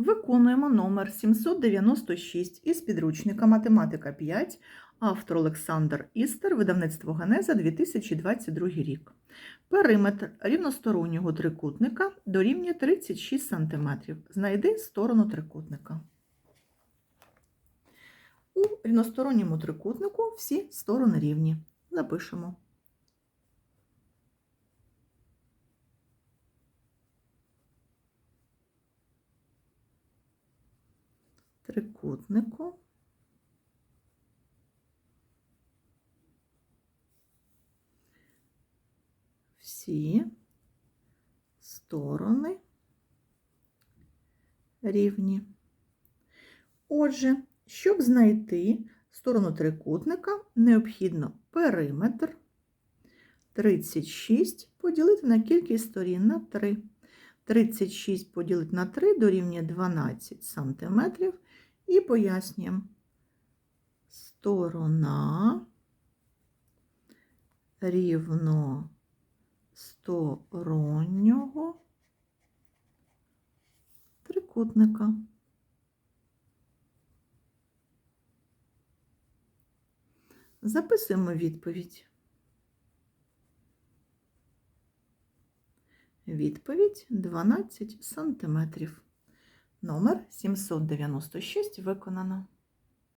Виконуємо номер 796 із підручника Математика 5, автор Олександр Істер, видавництво Генеза 2022 рік. Периметр рівностороннього трикутника дорівнює 36 см. Знайди сторону трикутника. У рівносторонньому трикутнику всі сторони рівні. Запишемо. Трикутнику всі сторони рівні. Отже, щоб знайти сторону трикутника, необхідно периметр 36 поділити на кількість сторін на 3. 36 поділити на 3 дорівнює 12 см. І пояснюємо. Сторона рівностороннього трикутника. Записуємо відповідь. Відповідь 12 сантиметрів. Номер 796 виконано.